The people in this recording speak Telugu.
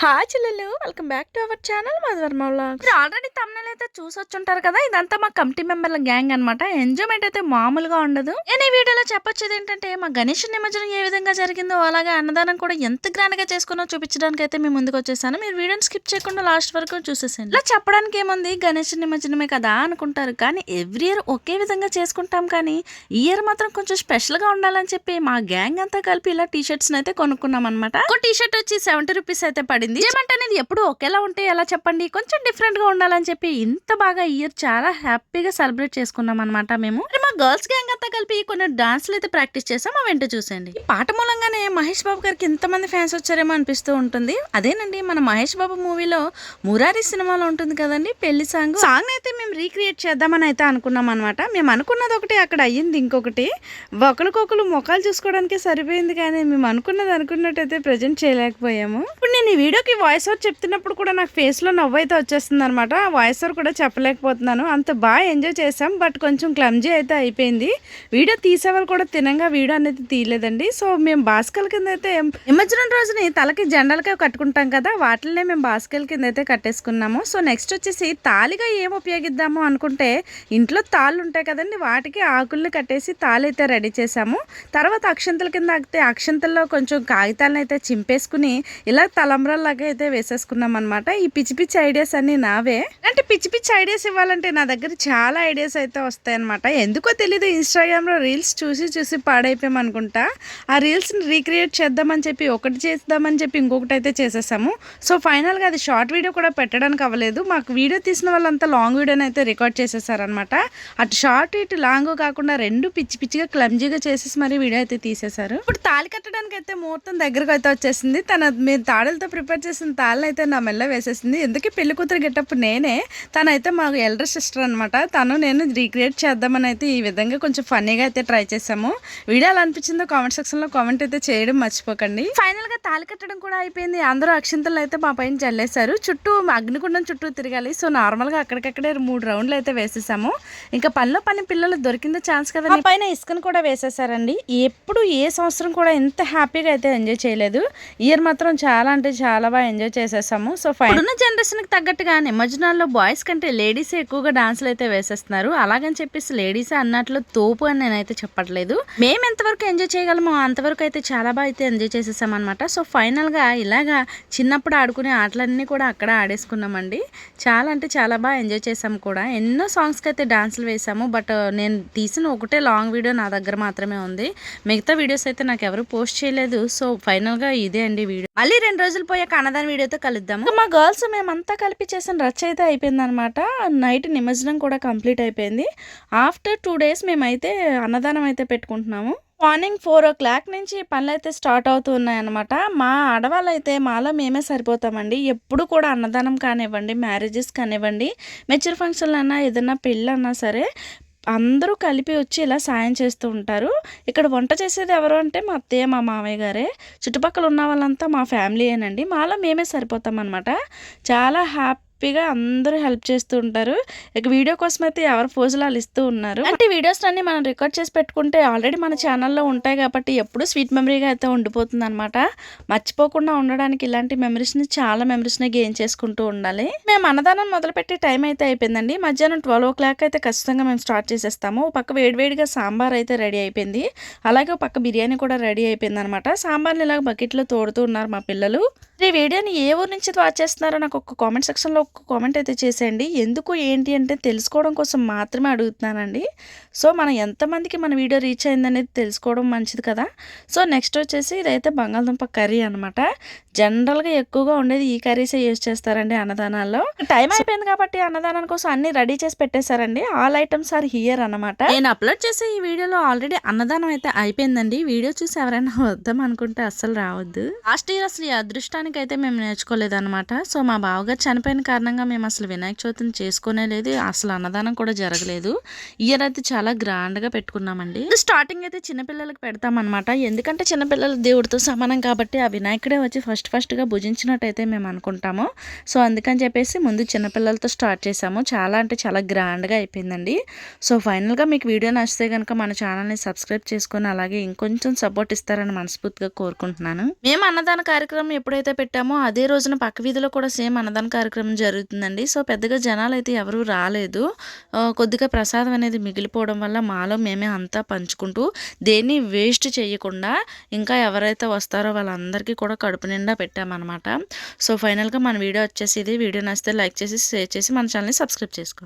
హాయ్ చెల్లెలు welcome back to our channel మధువర్మలో మీరు ఆల్రెడీ తమిళ అయితే చూసి వచ్చుంటారు కదా? ఇదంతా మా కమిటీ మెంబర్ల గ్యాంగ్ అన్నమాట. ఎంజాయ్మెంట్ అయితే మామూలుగా ఉండదు. నేను ఈ వీడియోలో చెప్పొచ్చేది ఏంటంటే మా గణేష్ నిమజ్జనం ఏ విధంగా జరిగిందో అలాగే అన్నదానం కూడా ఎంత గ్రాండ్గా చేసుకున్నో చూపించడానికి అయితే మేము ముందుకు వచ్చేసాను. మీరు వీడియోని స్కిప్ చేయకుండా లాస్ట్ వరకు చూసేసాను ఇలా చెప్పడానికి ఏముంది? గణేష్ నిమజ్జనమే కదా అనుకుంటారు. కానీ ఎవ్రీ ఇయర్ ఒకే విధంగా చేసుకుంటాం. కానీ ఈ ఇయర్ మాత్రం కొంచెం స్పెషల్గా ఉండాలని చెప్పి మా గ్యాంగ్ అంతా కలిపి ఇలా టీ షర్ట్స్ అయితే కొనుక్కున్నాం అనమాట ఒక టీ షర్ట్ వచ్చి సెవెంటీ రూపీస్ అయితే పడింది ఏమంటే అనేది ఎప్పుడు ఒకేలా ఉంటే ఎలా చెప్పండి? కొంచెం డిఫరెంట్గా ఉండాలని చెప్పి ఇంత బాగా ఇయర్ చాలా హ్యాపీగా సెలబ్రేట్ చేసుకున్నాం అనమాట మేము. మా గర్ల్స్ గ్యాంగ్ అంతా కలిపి కొన్ని డాన్స్లు అయితే ప్రాక్టీస్ చేసాం ఆ వెంట చూసండి ఈ పాట మూలంగానే మహేష్ బాబు గారికి ఇంతమంది ఫ్యాన్స్ వచ్చారేమో అనిపిస్తూ ఉంటుంది. అదేనండి మన మహేష్ బాబు మూవీలో మురారి సినిమాలో ఉంటుంది కదండి పెళ్ళి సాంగ్. సాంగ్ అయితే మేము రీక్రియేట్ చేద్దామని అయితే అనుకున్నాం అనమాట మేము అనుకున్నది ఒకటి అక్కడ అయ్యింది ఇంకొకటి. ఒకరికొకరు ముఖాలు చూసుకోవడానికి సరిపోయింది కానీ మేము అనుకున్నది అనుకున్నట్టయితే ప్రజెంట్ చేయలేకపోయాము. ఇప్పుడు నేను ఈ వీడియోకి వాయిస్ ఓవర్ చెప్తున్నప్పుడు కూడా నాకు ఫేస్లో నవ్వు అయితే వచ్చేస్తుంది అనమాట వాయిస్ ఓవర్ కూడా చెప్పలేకపోతున్నాను. అంత బాగా ఎంజాయ్ చేసాం బట్ కొంచెం క్లమ్జీ అయితే అయిపోయింది. వీడియో తీసేవాళ్ళు కూడా తినంగా వీడియో అనేది తీయలేదండి. సో మేము బాస్కల్ కింద అయితే నిమజ్జనం రోజుని తలకి జెండాలకే కట్టుకుంటాం కదా వాటిల్నే మేము బాస్కల్ కింద అయితే కట్టేసుకున్నాము. సో నెక్స్ట్ వచ్చేసి తాలిగా ఏం ఉపయోగిద్దాము అనుకుంటే ఇంట్లో తాళ్ళు ఉంటాయి కదండి వాటికి ఆకుల్ని కట్టేసి తాళ్ళు అయితే రెడీ చేసాము తర్వాత అక్షంతల కింద ఆగితే అక్షంతల్లో కొంచెం కాగితాలను అయితే చింపేసుకుని ఇలా లాగా అయితే వేసేసుకున్నాం అనమాట ఈ పిచ్చి పిచ్చి ఐడియాస్ అన్ని నావే. అంటే పిచ్చి పిచ్చి ఐడియాస్ ఇవ్వాలంటే నా దగ్గర చాలా ఐడియాస్ అయితే వస్తాయి అనమాట ఎందుకో తెలీదు ఇన్స్టాగ్రామ్లో రీల్స్ చూసి చూసి పాడైపోయాం అనుకుంటా ఆ రీల్స్ని రీక్రియేట్ చేద్దామని చెప్పి ఒకటి చేద్దామని చెప్పి ఇంకొకటి అయితే చేసేసాము. సో ఫైనల్గా అది షార్ట్ వీడియో కూడా పెట్టడానికి అవ్వలేదు. మాకు వీడియో తీసిన వాళ్ళంతా లాంగ్ వీడియోని అయితే రికార్డ్ చేసేసారనమాట అటు షార్ట్ ఇటు లాంగ్ కాకుండా రెండు పిచ్చి పిచ్చిగా క్లమ్జీగా చేసేసి మరి వీడియో అయితే తీసేశారు. ఇప్పుడు తాళి కట్టడానికి అయితే ముహూర్తం దగ్గరకు అయితే వచ్చేసింది. తన మీరు తాడులతో ప్రిపేర్ చేసిన తాళ్ళు అయితే నా మెల్ల వేసేసింది. ఎందుకు పెళ్ళి కూతురు గెటప్ నేనే తనైతే మా ఎల్డర్ సిస్టర్ అనమాట తను నేను రీక్రియేట్ చేద్దామని అయితే ఈ విధంగా కొంచెం ఫన్నీగా అయితే ట్రై చేసాము వీడియో ఎలా అనిపించిందో కామెంట్ సెక్షన్లో కామెంట్ అయితే చేయడం మర్చిపోకండి. ఫైనల్ గా తాళి కట్టడం కూడా అయిపోయింది. అందరూ అక్షింతలు అయితే మా పైన చల్లేశారు. చుట్టూ అగ్నికుండం చుట్టూ తిరగాలి. సో నార్మల్గా అక్కడికక్కడే మూడు రౌండ్లు అయితే వేసేసాము. ఇంకా పనిలో పని పిల్లలు దొరికిందో ఛాన్స్ కదా పైన ఇసుకను కూడా వేసేసారండి. ఎప్పుడు ఏ సంవత్సరం కూడా ఎంత హ్యాపీగా అయితే ఎంజాయ్ చేయలేదు. ఇయర్ మాత్రం చాలా అంటే చాలా బాగా ఎంజాయ్ చేసేసాము. So fine. ఉన్న జనరేషన్కి తగ్గట్టుగా నిమజ్జనాల్లో బాయ్స్ కంటే లేడీస్ ఎక్కువగా డాన్సులు అయితే వేసేస్తున్నారు. అలాగని చెప్పేసి లేడీస్ అన్నట్లు తోపు అని నేనైతే చెప్పట్లేదు. మేము ఎంతవరకు ఎంజాయ్ చేయగలమో అంతవరకు అయితే చాలా బాగా అయితే ఎంజాయ్ చేసేసాం అనమాట సో ఫైనల్గా ఇలాగా చిన్నప్పుడు ఆడుకునే ఆటలన్నీ కూడా అక్కడ ఆడేసుకున్నామండి. చాలా అంటే చాలా బాగా ఎంజాయ్ చేసాం కూడా. ఎన్నో సాంగ్స్కి అయితే డాన్సులు వేసాము. బట్ నేను తీసిన ఒకటే లాంగ్ వీడియో నా దగ్గర మాత్రమే ఉంది. మిగతా వీడియోస్ అయితే నాకు ఎవరు పోస్ట్ చేయలేదు. సో ఫైనల్గా ఇదే అండి వీడియో. మళ్ళీ రెండు రోజులు పోయాక అన్నదాని వీడియోతో కలుద్దాము. మా గర్ల్స్ మేమంతా కలిపి చేసిన రచ్చ అయితే అయిపోయింది అనమాట నైట్ నిమజ్జనం కూడా కంప్లీట్ అయిపోయింది. ఆఫ్టర్ టూ డేస్ మేమైతే అన్నదానం అయితే పెట్టుకుంటున్నాము. మార్నింగ్ ఫోర్ ఓ క్లాక్ నుంచి పనులు అయితే స్టార్ట్ అవుతున్నాయన్నమాట. మా ఆడవాళ్ళు అయితే మాలో మేమే సరిపోతామండి. ఎప్పుడు కూడా అన్నదానం కానివ్వండి మ్యారేజెస్ కానివ్వండి మెచ్యూర్ ఫంక్షన్లు అన్నా ఏదైనా పెళ్ళన్నా సరే అందరూ కలిపి వచ్చి ఇలా సాయం చేస్తూ ఉంటారు. ఇక్కడ వంట చేసేది ఎవరు అంటే మా అత్తయ్య మా మామయ్య గారే. చుట్టుపక్కల ఉన్న వాళ్ళంతా మా ఫ్యామిలీయేనండి. మాలో మేమే సరిపోతాం అనమాట చాలా హ్యాపీగా అందరూ హెల్ప్ చేస్తూ ఉంటారు. ఇక వీడియో కోసం అయితే ఎవరు పోజులాలు ఇస్తూ ఉన్నారు. అంటే వీడియోస్ అన్ని మనం రికార్డ్ చేసి పెట్టుకుంటే ఆల్రెడీ మన ఛానల్లో ఉంటాయి కాబట్టి ఎప్పుడు స్వీట్ మెమరీగా అయితే ఉండిపోతుంది అనమాట మర్చిపోకుండా ఉండడానికి ఇలాంటి మెమరీస్ని చాలా మెమరీస్ని గెయిన్ చేసుకుంటూ ఉండాలి. మేము అన్నదానం మొదలుపెట్టి టైం అయితే అయిపోయిందండి. మధ్యాహ్నం ట్వెల్వ్ ఓ క్లాక్ అయితే ఖచ్చితంగా మేము స్టార్ట్ చేసేస్తాము. పక్క వేడివేడిగా సాంబార్ అయితే రెడీ అయిపోయింది. అలాగే ఒక పక్క బిర్యానీ కూడా రెడీ అయిపోయింది అనమాట సాంబార్ని ఇలాగ బకెట్లో తోడుతూ ఉన్నారు మా పిల్లలు. ఈ వీడియోని ఏ ఊరు నుంచి వాచ్ చేస్తున్నారో నాకు ఒక కామెంట్ సెక్షన్లో ఒక్క కామెంట్ అయితే చేసేయండి. ఎందుకు ఏంటి అంటే తెలుసుకోవడం కోసం మాత్రమే అడుగుతున్నానండి. సో మనం ఎంతమందికి మన వీడియో రీచ్ అయిందనేది తెలుసుకోవడం మంచిది కదా. సో నెక్స్ట్ వచ్చేసి ఇదైతే బంగాళదుంప కర్రీ అనమాట జనరల్గా ఎక్కువగా ఉండేది ఈ కర్రీసే యూజ్ చేస్తారండి అన్నదానాల్లో. టైం అయిపోయింది కాబట్టి అన్నదానం కోసం అన్ని రెడీ చేసి పెట్టేశారండి. ఆల్ ఐటమ్స్ ఆర్ హియర్ అనమాట నేను అప్లోడ్ చేసే ఈ వీడియోలో ఆల్రెడీ అన్నదానం అయితే అయిపోయిందండి. వీడియో చూసి ఎవరైనా వద్దాం అనుకుంటే అస్సలు రావద్దు. లాస్ట్ ఇయర్ అసలు ఈ అదృష్టానికి అయితే మేము నేర్చుకోలేదన్నమాట. సో మా బావగారు చనిపోయిన కారణంగా మేము అసలు వినాయక చవితిని చేసుకునే లేదు అసలు అన్నదానం కూడా జరగలేదు. ఇయర్ అయితే చాలా గ్రాండ్గా పెట్టుకున్నామండి. స్టార్టింగ్ అయితే చిన్నపిల్లలకి పెడతామన్నమాట. ఎందుకంటే చిన్నపిల్లలు దేవుడితో సమానం కాబట్టి ఆ వినాయకుడే వచ్చి ఫస్ట్ ఫస్ట్గా భుజించినట్టయితే మేము అనుకుంటాము. సో అందుకని చెప్పేసి ముందు చిన్నపిల్లలతో స్టార్ట్ చేసాము. చాలా అంటే చాలా గ్రాండ్గా అయిపోయిందండి. సో ఫైనల్గా మీకు వీడియో నచ్చితే కనుక మన ఛానల్ని సబ్స్క్రైబ్ చేసుకొని అలాగే ఇంకొంచెం సపోర్ట్ ఇస్తారని మనస్ఫూర్తిగా కోరుకుంటున్నాను. మేము అన్నదాన కార్యక్రమం ఎప్పుడైతే పెట్టామో అదే రోజున పక్క వీధిలో కూడా సేమ్ అన్నదాన కార్యక్రమం జరుగుతుందండి. సో పెద్దగా జనాలు అయితే ఎవరూ రాలేదు. కొద్దిగా ప్రసాదం అనేది మిగిలిపోవడం వల్ల మాలో మేమే అంతా పంచుకుంటూ దేన్ని వేస్ట్ చేయకుండా ఇంకా ఎవరైతే వస్తారో వాళ్ళందరికీ కూడా కడుపు నిండా పెట్టామన్నమాట. సో ఫైనల్గా మన వీడియో వచ్చేసి ఇది వీడియో నచ్చితే లైక్ చేసి షేర్ చేసి మన ఛానల్ని సబ్స్క్రైబ్ చేసుకోండి.